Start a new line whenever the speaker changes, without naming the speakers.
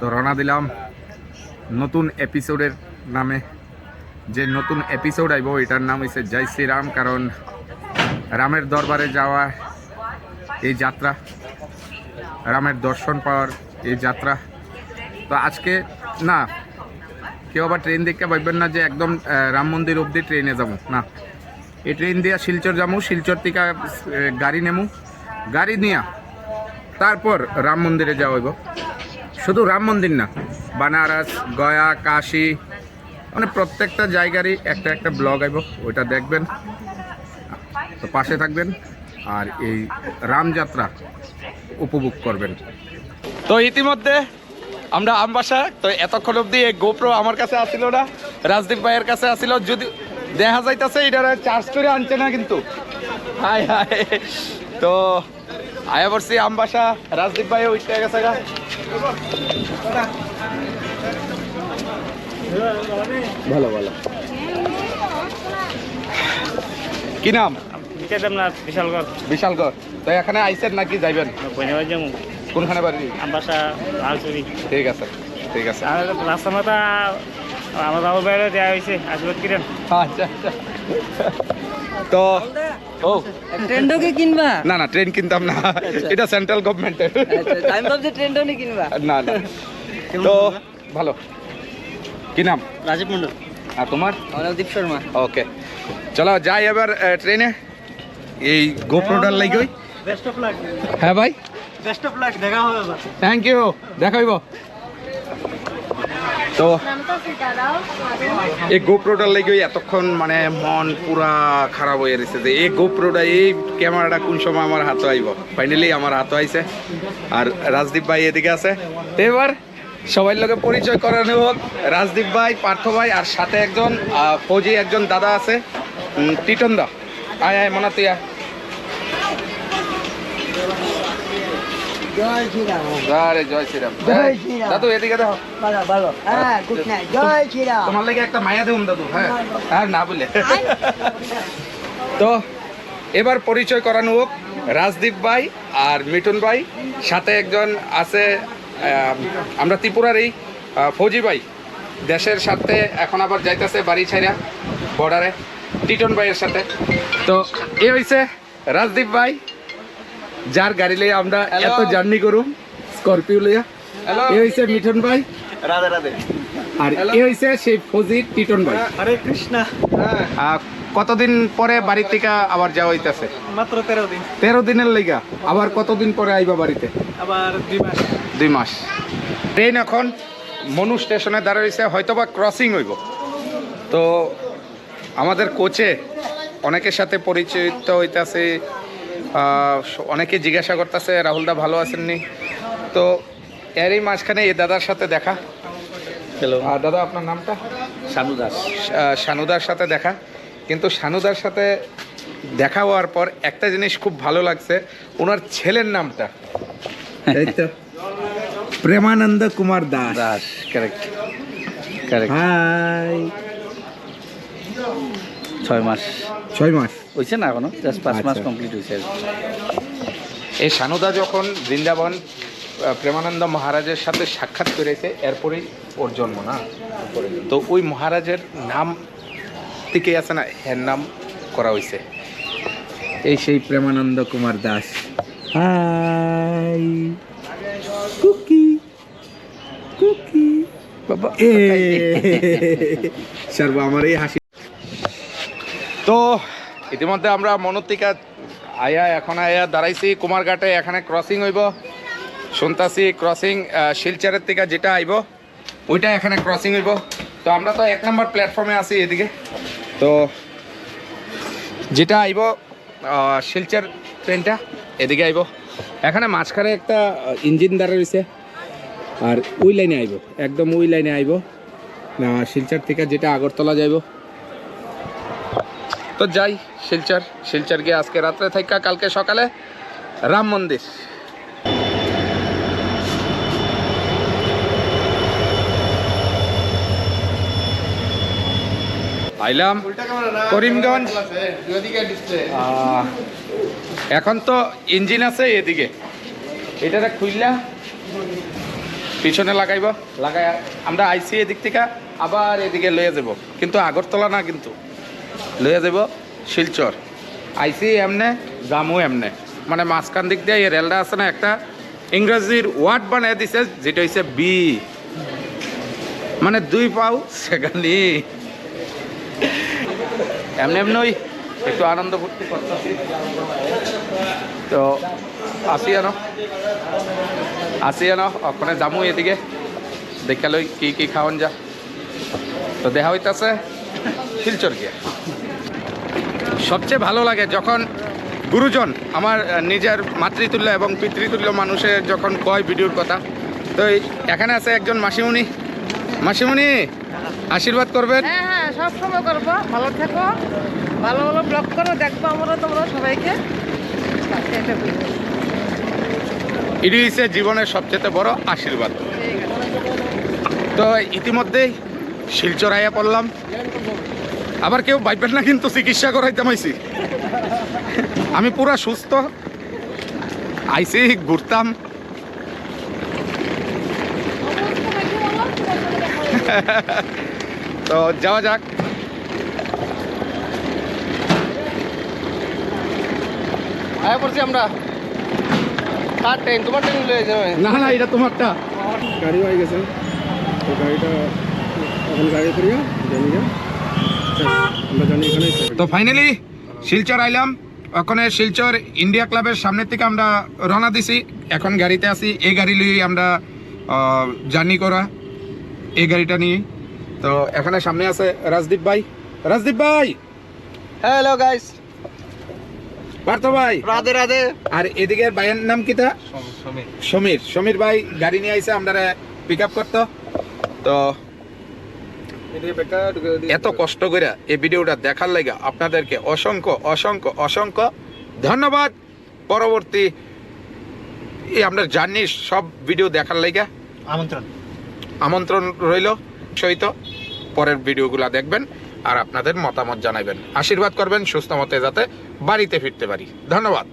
তো রওনা দিলাম নতুন এপিসোডের নামে। যে নতুন এপিসোড আইব, এটার নাম হচ্ছে জয় শ্রীরাম কারণ রামের দরবারে যাওয়া এই যাত্রা, রামের দর্শন পাওয়ার এই যাত্রা। তো আজকে, না, কেউ আবার ট্রেন দেখতে ভাববেন না যে একদম রাম মন্দির অবধি ট্রেনে যাব। না, এই ট্রেন দিয়া শিলচর যাব, শিলচর থেকে গাড়ি নেমু, গাড়ি নিয়া, তারপর রাম মন্দিরে যাওয়া হইব। শুধু রাম মন্দির না, বানারস, গয়া, কাশি মানে প্রত্যেকটা জায়গারই একটা একটা ব্লগ আইব, ওইটা দেখবেন। তো পাশে থাকবেন আর এই রামযাত্রা উপভোগ করবেন। তো ইতিমধ্যে আমরা আমবাসা তো এতক্ষণ অব্দি এই গোপ্রো আমার কাছে আসিল না, রাজদীপ ভাইয়ের কাছে আসিল। যদি দেখা যাইতেছে এটার চার্জ করে আনছে না কিন্তু। হাই হাই তো আয়া বলছি আমবাসা রাজদীপ ভাই ওইটা গেছে ভালো ভালো। কি নাম?
বিশালগড়।
বিশালগড়। তো এখানে আইসেন নাকি যাইবেন? কোনখানে বাড়ি? ঠিক আছে ঠিক আছে।
আর রাস্তা মাথা আমার বাইরে দেওয়া হয়েছে। আশীর্বাদ কিরেন?
আচ্ছা আচ্ছা। তো ও।
ট্রেন্ডোকে কিনবা?
না না ট্রেন কিনতাম না। এটা সেন্ট্রাল গভর্নমেন্টের
আচ্ছা আমি ভাবছি ট্রেন্ডো নি কিনবা।
না না। তো ভালো। কি নাম?
রাজীব মন্ডল।
আর তোমার?
অনবদীপ শর্মা।
ওকে। চলো যাই এবার ট্রেনে। এই গোপ্রোটার লাগই
বেস্ট অফ লাক
হ্যাঁ ভাই।
বেস্ট অফ লাক দেখা হবে
থ্যাংক ইউ দেখাইব তো এই গোপ্রোটার লেগে এতক্ষণ মানে মন পুরা খারাপ হয়ে গেছে যে এই গোপ্রোটা এই ক্যামেরাটা কোন সময় আমার হাতে আইব? ফাইনালি আমার হাতে আইছে। আর রাজদীপ ভাই এদিকে আছে। এবার সবাই লোকে পরিচয় করানো হোক রাজদীপ ভাই, পার্থ ভাই আর সাথে একজন ফৌজি একজন দাদা আছে। টিটন দা। আয় আয়, মনা তুই
জয় শ্রীরাম।
আরে জয় শ্রীরাম।
জয় শ্রীরাম।
দাদু এদিকে দেখো।
ভালো ভালো। হ্যাঁ গুড নাইট। জয় শ্রীরাম।
তোমার লাগে একটা মায়া দাদু হ্যাঁ। আর না বলে। তো এবার পরিচয় করানো হোক। রাজদীপ ভাই আর মিঠুন ভাই। সাথে একজন আছে আমরা ত্রিপুরার এই ফৌজি ভাই। দেশের সাথে এখন আবার যাইতেছে বাড়ি ছাইরা বর্ডারে টিটন ভাইয়ের সাথে। তো এ হইছে রাজদীপ ভাই যার গাড়ি লিয়ে আমরা এত জার্নি করুম স্করপিও লিয়া এ হইছে মিঠুন ভাই
রাধে রাধে
আর এ হইছে সেই ফৌজি টিটন ভাই
হরে কৃষ্ণা
কতদিন পরে বাড়ি থেকে আবার যাওয়া হইতাছে
মাত্র তেরো দিন
তেরো দিনের লেগা আবার কতদিন পরে আইবা বাড়িতে
আবার দুই মাস
দুই মাস। ট্রেন এখন মনু স্টেশনে দাঁড়াইছে হয়তোবা ক্রসিং হইব। তো আমাদের কোচে অনেকের সাথে পরিচিত হইতাছে অনেকে জিজ্ঞাসা করতেছে রাহুলদা ভালো আছেননি? তো এরই মাঝখানে এই দাদার সাথে দেখা।
হ্যালো
আর দাদা আপনার নামটা?
সাধু দাস।
আহ, শানুদার সাথে দেখা। কিন্তু শানুদার সাথে দেখা হওয়ার পর একটা জিনিস খুব ভালো লাগছে ওনার ছেলের নামটা। প্রেমানন্দ কুমার দাস।
দাস কারেক্ট কারেক্ট
হাই
ছয় মাস।
ছয় মাস।
হয়েছে না এখনও? জাস্ট পাঁচ মাস
আচ্ছা।
কমপ্লিট হয়েছে
এই সানুদা যখন বৃন্দাবন প্রেমানন্দ মহারাজের সাথে সাক্ষাৎ করেছে এরপরেই ওর জন্ম না? তো ওই মহারাজের নাম থেকে আছে না? এর নাম করা হয়েছে এই সেই Premananda Kumar Das. Hi cookie cookie. বাবা এ সর্ব আমার এই হাসি। তো ইতিমধ্যে আমরা মনত্রিকা আয়া, এখন আয়া দাঁড়াইছি কুমারঘাটে, এখানে ক্রসিং হইব। শুনতাছি ক্রসিং শিলচরের থেকে যেটা আইব, ওইটা এখানে ক্রসিং হইব। তো আমরা তো এক নম্বর প্ল্যাটফর্মে আছি এদিকে। তো যেটা আইব শিলচর ট্রেনটা এদিকে আইব। এখানে মাঝখানে একটা ইঞ্জিন দাঁড়া রয়েছে আর ওই লাইনে আইব, একদম ওই লাইনে আইব। শিলচর থেকে যেটা আগরতলা যাইব। তো যাই, শিলচর শিলচর গিয়ে আজকে রাত্রে থাকা কালকে সকালে রাম মন্দির। আইলাম করিমগঞ্জ। এখন তো ইঞ্জিন আছে এদিকে। এটা খুললা পিছনে লাগাইব লাগাই আমরা আইসি এদিক থেকে, আবার এদিকে লয়ে যাব। কিন্তু আগরতলা না কিন্তু। লয়ে যাব শিলচর। আইসি এমনে জামু এমনে। মানে মাঝখান দিক দিয়ে এই রেলটা আছে না, একটা ইংরেজির ওয়ার্ড বানিয়ে দিছে, যেটা হচ্ছে বি। মানে দুই পাও সেখানে। এমনি এমনি ওই একটু আনন্দ ফুর্তি করতেছি। তো আসি আনো। আসি আনো, ওখানে যামু এদিকে। দেখালই কি কি খাওয়ান যা। তো দেখা হইতাছে। শিলচর গিয়ে সবচেয়ে ভালো লাগে যখন গুরুজন আমার নিজের মাতৃতুল্য এবং পিতৃতুল্য মানুষের যখন কয় ভিডিওর কথা তো এখানে আছে একজন মাসিমণি। মাসিমণি আশীর্বাদ করবেন?
হ্যাঁ হ্যাঁ সব সময় করব। ভালো থেকো। ভালো ভালো ব্লগ করো দেখব আমরা তোমরা সবাইকে।
এটি হচ্ছে জীবনের সবচেয়ে বড় আশীর্বাদ। তো ইতিমধ্যেই শিলচর আইয়া পড়লাম। আবার কেউ বাইবেন না কিন্তু চিকিৎসা করাইতে মাইছি। আমি পুরা সুস্থ। আইসি ঘুরতাম। তো যাওয়া যাক।
আয় পড়ছি আমরা। কার ট্রেন তোমার ট্রেন
না না এটা তোমারটা।
গাড়ি হয়ে গেছে। তো গাড়িটা এখন গাড়ি করিয়া জানি আমরা জানি এখানে
তো ফাইনালি শিলচর আইলাম। ওখানে শিলচর ইন্ডিয়া ক্লাবের সামনের থেকে আমরা রওনা দিছি। এখন গাড়িতে আছি। এই গাড়ি নিয়ে আমরা জার্নি করা। এই গাড়িটা নিয়ে। তো এখানে সামনে আছে রাজদীপ ভাই। রাজদীপ ভাই!
হ্যালো গাইস
পার্থ ভাই!
রাধে রাধে।
আর এদিকে ভাইয়ের নাম কিটা সমীর। সমীর। ভাই গাড়ি নিয়ে আইসে আমরা পিক আপ করতো। তো এত কষ্ট করে এই ভিডিওটা দেখার লাগে আপনাদেরকে অসংখ্য অসংখ্য অসংখ্য ধন্যবাদ। পরবর্তী এই আপনার জার্নির সব ভিডিও দেখার লাগে
আমন্ত্রণ।
আমন্ত্রণ রইল সহিত। পরের ভিডিওগুলো দেখবেন আর আপনাদের মতামত জানাবেন। আশীর্বাদ করবেন সুস্থ মতে যাতে বাড়িতে ফিরতে পারি। ধন্যবাদ।